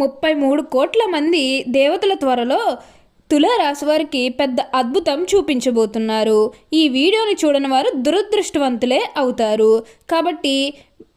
ముప్పై మూడు కోట్ల మంది దేవతల త్వరలో తులారాశి వారికి పెద్ద అద్భుతం చూపించబోతున్నారు. ఈ వీడియోని చూడని వారు దురదృష్టవంతులే అవుతారు. కాబట్టి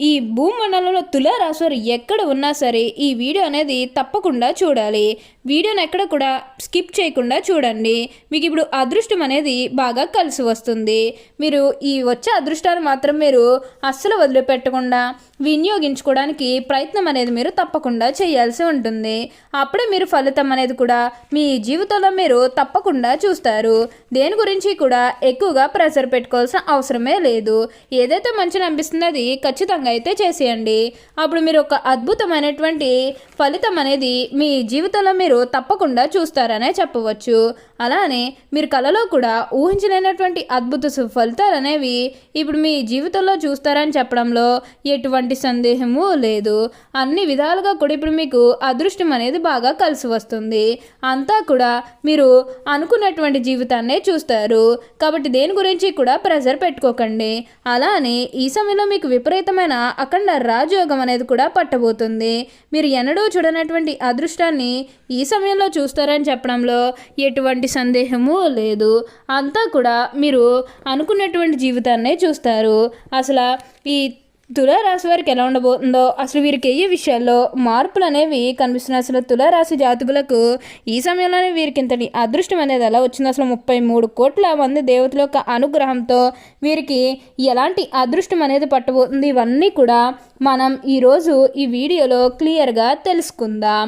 ఈ భూమండలంలో తులారాశివారు ఎక్కడ ఉన్నా సరే ఈ వీడియో అనేది తప్పకుండా చూడాలి. వీడియోని ఎక్కడ కూడా స్కిప్ చేయకుండా చూడండి. మీకు ఇప్పుడు అదృష్టం అనేది బాగా కలిసి వస్తుంది. మీరు ఈ వచ్చే అదృష్టాన్ని మాత్రం మీరు అస్సలు వదిలిపెట్టకుండా వినియోగించుకోవడానికి ప్రయత్నం అనేది మీరు తప్పకుండా చేయాల్సి ఉంటుంది. అప్పుడే మీరు ఫలితం అనేది కూడా మీ జీవితంలో మీరు తప్పకుండా చూస్తారు. దేని గురించి కూడా ఎక్కువగా ప్రెషర్ పెట్టుకోవాల్సిన అవసరమే లేదు. ఏదైతే మంచిని అనిపిస్తుందో అది ఖచ్చితంగా అయితే చేసేయండి. అప్పుడు మీరు ఒక అద్భుతమైనటువంటి ఫలితం అనేది మీ జీవితంలో మీరు తప్పకుండా చూస్తారనే చెప్పవచ్చు. అలానే మీరు కళలో కూడా ఊహించలేనటువంటి అద్భుత సు- ఫలితాలు అనేవి ఇప్పుడు మీ జీవితంలో చూస్తారని చెప్పడంలో ఎటువంటి సందేహము లేదు. అన్ని విధాలుగా కూడా ఇప్పుడు మీకు అదృష్టం అనేది బాగా కలిసి వస్తుంది. అంతా కూడా మీరు అనుకున్నటువంటి జీవితాన్నే చూస్తారు. కాబట్టి దేని గురించి కూడా ప్రెజర్ పెట్టుకోకండి. అలానే ఈ సమయంలో మీకు విపరీతమైన అఖండ రాజయోగం అనేది కూడా పట్టబోతుంది. మీరు ఎన్నడూ చూడనటువంటి అదృష్టాన్ని ఈ సమయంలో చూస్తారని చెప్పడంలో ఎటువంటి సందేహము లేదు. అంతా కూడా మీరు అనుకున్నటువంటి జీవితాన్నే చూస్తారు. అసలు ఈ తులారాశి వారికి ఎలా ఉండబోతుందో అసలు వీరికి ఏ విషయాల్లో మార్పులు అనేవి కనిపిస్తున్నాయి? అసలు తులారాశి జాతకులకు ఈ సమయంలోనే వీరికి ఇంతటి అదృష్టం అనేది ఎలా వచ్చింది? అసలు ముప్పై మూడు కోట్ల మంది దేవతల యొక్క అనుగ్రహంతో వీరికి ఎలాంటి అదృష్టం అనేది పట్టబోతుంది? ఇవన్నీ కూడా మనం ఈరోజు ఈ వీడియోలో క్లియర్గా తెలుసుకుందాం.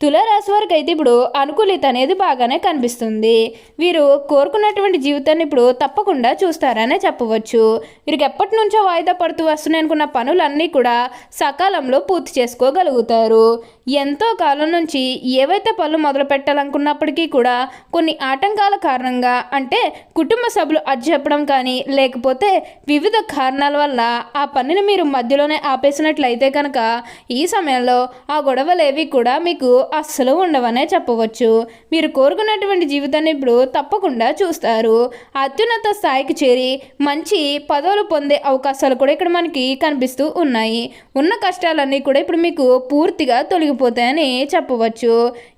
తులారాశి వారికి అయితే ఇప్పుడు అనుకూలిత అనేది బాగానే కనిపిస్తుంది. వీరు కోరుకున్నటువంటి జీవితాన్ని ఇప్పుడు తప్పకుండా చూస్తారనే చెప్పవచ్చు. వీరికి ఎప్పటి నుంచో వాయిదా పడుతూ వస్తున్నాయి అనుకున్న పనులన్నీ కూడా సకాలంలో పూర్తి చేసుకోగలుగుతారు. ఎంతో కాలం నుంచి ఏవైతే పనులు మొదలు పెట్టాలనుకున్నప్పటికీ కూడా కొన్ని ఆటంకాల కారణంగా అంటే కుటుంబ సభ్యులు అడ్డు చెప్పడం కానీ లేకపోతే వివిధ కారణాల వల్ల ఆ పనిని మీరు మధ్యలోనే ఆపేసినట్లయితే కనుక ఈ సమయంలో ఆ గొడవలేవి కూడా మీకు అస్సలు ఉండవనే చెప్పవచ్చు. మీరు కోరుకున్నటువంటి జీవితాన్ని ఇప్పుడు తప్పకుండా చూస్తారు. అత్యున్నత స్థాయికి చేరి మంచి పదవులు పొందే అవకాశాలు కూడా ఇక్కడ మనకి కనిపిస్తూ ఉన్నాయి. ఉన్న కష్టాలన్నీ కూడా ఇప్పుడు మీకు పూర్తిగా తొలగిపోతాయని చెప్పవచ్చు.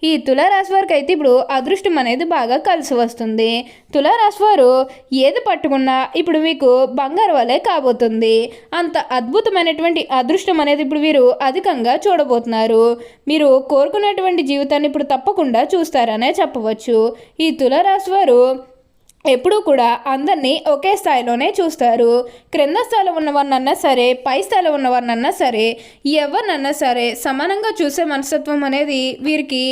ఈ తులారాశి వారికి అయితే ఇప్పుడు అదృష్టం అనేది బాగా కలిసి వస్తుంది. తులారాశి వారు ఏది పట్టుకున్నా ఇప్పుడు మీకు బంగారు వలె కాబోతుంది. అంత అద్భుతమైనటువంటి అదృష్టం అనేది ఇప్పుడు వీరు అధికంగా చూడబోతున్నారు. మీరు కోరుకున్నటువంటి జీవితాన్ని ఇప్పుడు తప్పకుండా చూస్తారనే చెప్పవచ్చు. ఈ తులారాశి వారు ఎప్పుడూ కూడా అందరినీ ఒకే స్థాయిలోనే చూస్తారు. క్రింద స్థాయిలో ఉన్నవారినన్నా సరే పై స్థాయిలో ఉన్నవారినన్నా సరే ఎవరినన్నా సరే సమానంగా చూసే మనస్తత్వం అనేది వీరికి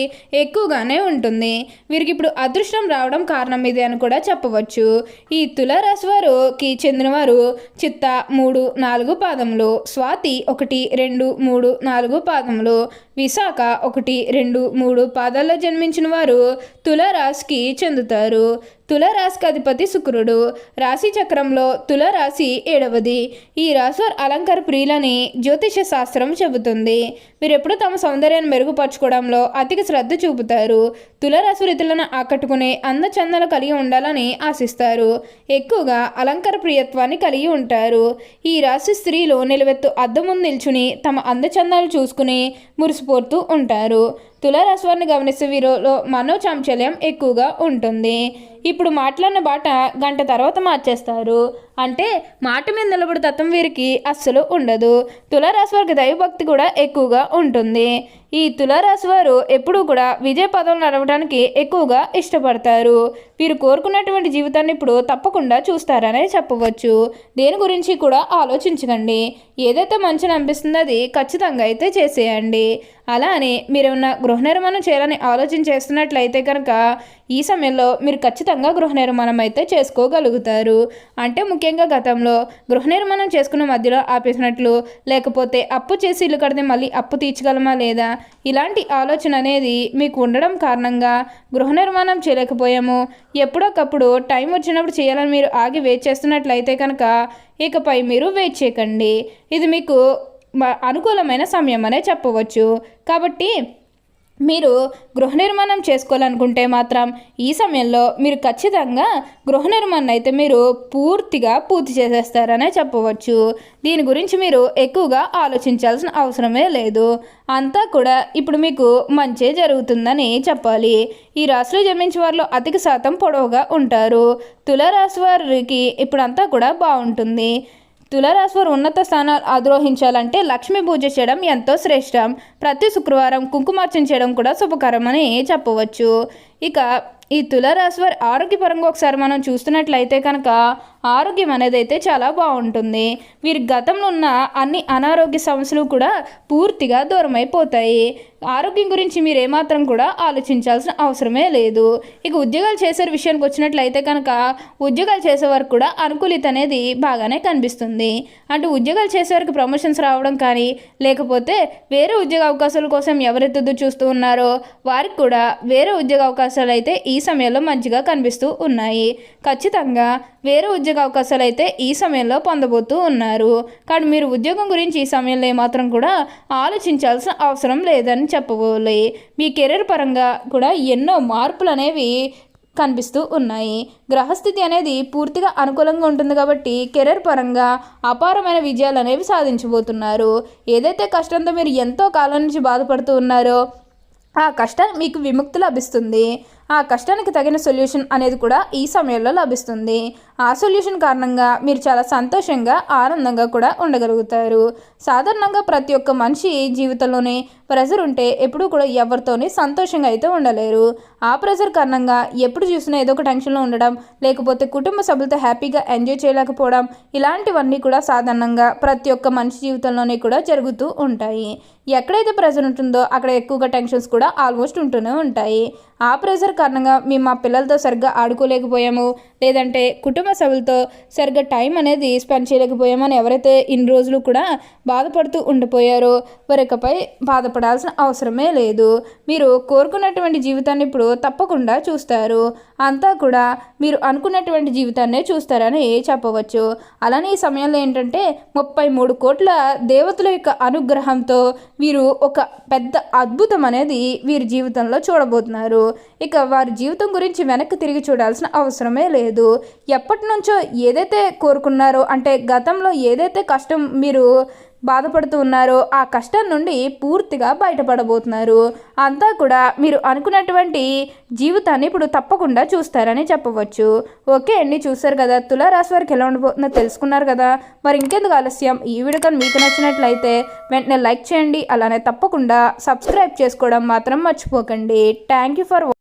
ఎక్కువగానే ఉంటుంది. వీరికి ఇప్పుడు అదృష్టం రావడం కారణం ఇది అని కూడా చెప్పవచ్చు. ఈ తులారాశి వారుకి చెందినవారు చిత్త మూడు నాలుగు పాదములు స్వాతి ఒకటి రెండు మూడు నాలుగు పాదములు విశాఖ ఒకటి రెండు మూడు పాదాల్లో జన్మించిన వారు తులారాశికి చెందుతారు. తులారాశికి అధిపతి శుక్రుడు. రాశి చక్రంలో తులరాశి ఏడవది. ఈ రాశి వారి అలంకార ప్రియులని జ్యోతిష శాస్త్రం చెబుతుంది. వీరెప్పుడు తమ సౌందర్యాన్ని మెరుగుపరచుకోవడంలో అధిక శ్రద్ధ చూపుతారు. తులరాశి రీతులను ఆకట్టుకునే అందచందాలు కలిగి ఉండాలని ఆశిస్తారు. ఎక్కువగా అలంకార ప్రియత్వాన్ని కలిగి ఉంటారు. ఈ రాశి స్త్రీలు నిలవెత్తు అద్దం ముందు నిల్చుని తమ అందచందాలు చూసుకుని మురిసిపోతూ ఉంటారు. తులారాశివారిని గమనిస్తే వీరిలో మనోచాంచల్యం ఎక్కువగా ఉంటుంది. ఇప్పుడు మాట్లాడిన బాట గంట తర్వాత మార్చేస్తారు. అంటే మాట మీద నిలబడి తత్వం వీరికి అస్సలు ఉండదు. తులారాశి వారికి దైవభక్తి కూడా ఎక్కువగా ఉంటుంది. ఈ తులారాశి వారు ఎప్పుడూ కూడా విజయ పదవులు నడవడానికి ఎక్కువగా ఇష్టపడతారు. వీరు కోరుకున్నటువంటి జీవితాన్ని ఇప్పుడు తప్పకుండా చూస్తారనే చెప్పవచ్చు. దేని గురించి కూడా ఆలోచించకండి. ఏదైతే మంచిని అనిపిస్తుందో అది ఖచ్చితంగా అయితే చేసేయండి. అలా అని మీరు ఏమన్నా గృహ నిర్మాణం చేయాలని ఆలోచన చేస్తున్నట్లయితే కనుక ఈ సమయంలో మీరు ఖచ్చితంగా గృహ నిర్మాణం అయితే చేసుకోగలుగుతారు. అంటే ముఖ్యంగా గతంలో గృహ నిర్మాణం చేసుకున్న మధ్యలో ఆపేసినట్లు లేకపోతే అప్పు చేసి ఇల్లు కడితే మళ్ళీ అప్పు తీర్చగలమా లేదా? ఇలాంటి ఆలోచన అనేది మీకు ఉండడం కారణంగా గృహ నిర్మాణం చేయలేకపోయాము. ఎప్పుడొకప్పుడు టైం వచ్చినప్పుడు చేయాలని మీరు ఆగి వెయిట్ చేస్తున్నట్లయితే కనుక ఇకపై మీరు వెయిట్ చేయకండి. ఇది మీకు అనుకూలమైన సమయం అనే చెప్పవచ్చు. కాబట్టి మీరు గృహ నిర్మాణం చేసుకోవాలనుకుంటే మాత్రం ఈ సమయంలో మీరు ఖచ్చితంగా గృహ నిర్మాణం అయితే మీరు పూర్తిగా పూర్తి చేసేస్తారనే చెప్పవచ్చు. దీని గురించి మీరు ఎక్కువగా ఆలోచించాల్సిన అవసరమే లేదు. అంతా కూడా ఇప్పుడు మీకు మంచే జరుగుతుందని చెప్పాలి. ఈ రాశిలో జన్మించే వారిలో అధిక శాతం పొడవుగా ఉంటారు. తులరాశి వారికి ఇప్పుడంతా కూడా బాగుంటుంది. తులారాశి వారు ఉన్నత స్థానాలు ఆద్రోహించాలంటే లక్ష్మీ పూజ చేయడం ఎంతో శ్రేష్టం. ప్రతి శుక్రవారం కుంకుమార్చన చేయడం కూడా శుభకరమని చెప్పవచ్చు. ఇక ఈ తులారాశి వారి ఆరోగ్యపరంగా ఒకసారి మనం చూస్తున్నట్లయితే కనుక ఆరోగ్యం అనేది అయితే చాలా బాగుంటుంది. వీరి గతంలో ఉన్న అన్ని అనారోగ్య సమస్యలు కూడా పూర్తిగా దూరం అయిపోతాయి ఆరోగ్యం గురించి మీరు ఏమాత్రం కూడా ఆలోచించాల్సిన అవసరమే లేదు. ఇక ఉద్యోగాలు చేసే విషయానికి వచ్చినట్లయితే కనుక ఉద్యోగాలు చేసేవారు కూడా అనుకూలిత అనేది బాగానే కనిపిస్తుంది. అంటే ఉద్యోగాలు చేసేవారికి ప్రమోషన్స్ రావడం కానీ లేకపోతే వేరే ఉద్యోగ అవకాశాల కోసం ఎవరెత్తుదో చూస్తూ ఉన్నారో వారికి కూడా వేరే ఉద్యోగ అవకాశాలు అయితే ఈ సమయంలో మంచిగా కనిపిస్తూ ఉన్నాయి. ఖచ్చితంగా వేరే ఉద్యోగ అవకాశాలు అయితే ఈ సమయంలో పొందబోతూ ఉన్నారు. కానీ మీరు ఉద్యోగం గురించి ఈ సమయంలో ఏమాత్రం కూడా ఆలోచించాల్సిన అవసరం లేదని చెప్పబోలే. మీ కెరీర్ పరంగా కూడా ఎన్నో మార్పులు అనేవి కనిపిస్తూ ఉన్నాయి. గ్రహస్థితి అనేది పూర్తిగా అనుకూలంగా ఉంటుంది కాబట్టి కెరీర్ పరంగా అపారమైన విజయాలు అనేవి సాధించబోతున్నారు. ఏదైతే కష్టంతో మీరు ఎంతో కాలం నుంచి బాధపడుతూ ఉన్నారో ఆ కష్టం మీకు విముక్తి లభిస్తుంది. ఆ కష్టానికి తగిన సొల్యూషన్ అనేది కూడా ఈ సమయంలో లభిస్తుంది. ఆ సొల్యూషన్ కారణంగా మీరు చాలా సంతోషంగా ఆనందంగా కూడా ఉండగలుగుతారు. సాధారణంగా ప్రతి ఒక్క మనిషి జీవితంలోనే ప్రెజర్ ఉంటే ఎప్పుడూ కూడా ఎవరితోనే సంతోషంగా అయితే ఉండలేరు. ఆ ప్రెజర్ కారణంగా ఎప్పుడు చూసినా ఏదో ఒక టెన్షన్లో ఉండడం లేకపోతే కుటుంబ సభ్యులతో హ్యాపీగా ఎంజాయ్ చేయలేకపోవడం ఇలాంటివన్నీ కూడా సాధారణంగా ప్రతి ఒక్క మనిషి జీవితంలోనే కూడా జరుగుతూ ఉంటాయి. ఎక్కడైతే ప్రెజర్ ఉంటుందో అక్కడ ఎక్కువగా టెన్షన్స్ కూడా ఆల్మోస్ట్ ఉంటూనే ఉంటాయి. ఆ ప్రెజర్ కారణంగా మేము మా పిల్లలతో సరిగ్గా ఆడుకోలేకపోయాము. లేదంటే కుటుంబ సభ్యులతో సరిగ్గా టైం అనేది స్పెండ్ చేయలేకపోయామని ఎవరైతే ఇన్ని రోజులు కూడా బాధపడుతూ ఉండిపోయారో వారికపై బాధపడాల్సిన అవసరమే లేదు. మీరు కోరుకున్నటువంటి జీవితాన్ని ఇప్పుడు తప్పకుండా చూస్తారు. అంతా కూడా మీరు అనుకున్నటువంటి జీవితాన్నే చూస్తారని చెప్పవచ్చు. అలానే ఈ సమయంలో ఏంటంటే ముప్పై మూడు కోట్ల దేవతల యొక్క అనుగ్రహంతో వీరు ఒక పెద్ద అద్భుతం అనేది వీరి జీవితంలో చూడబోతున్నారు. ఇక వారి జీవితం గురించి వెనక్కి తిరిగి చూడాల్సిన అవసరమే లేదు. లేదు. ఎప్పటి నుంచో ఏదైతే కోరుకున్నారో అంటే గతంలో ఏదైతే కష్టం మీరు బాధపడుతూ ఉన్నారో ఆ కష్టం నుండి పూర్తిగా బయటపడబోతున్నారు. అంతా కూడా మీరు అనుకున్నటువంటి జీవితాన్ని ఇప్పుడు తప్పకుండా చూస్తారని చెప్పవచ్చు. ఓకే అండి చూస్తారు కదా తులారాశి వారికి ఎలా ఉండబోతుందో తెలుసుకున్నారు కదా. మరి ఇంకెందుకు ఆలస్యం? ఈ వీడియో కానీ మీకు నచ్చినట్లయితే వెంటనే లైక్ చేయండి. అలానే తప్పకుండా సబ్స్క్రైబ్ చేసుకోవడం మాత్రం మర్చిపోకండి. Thank you for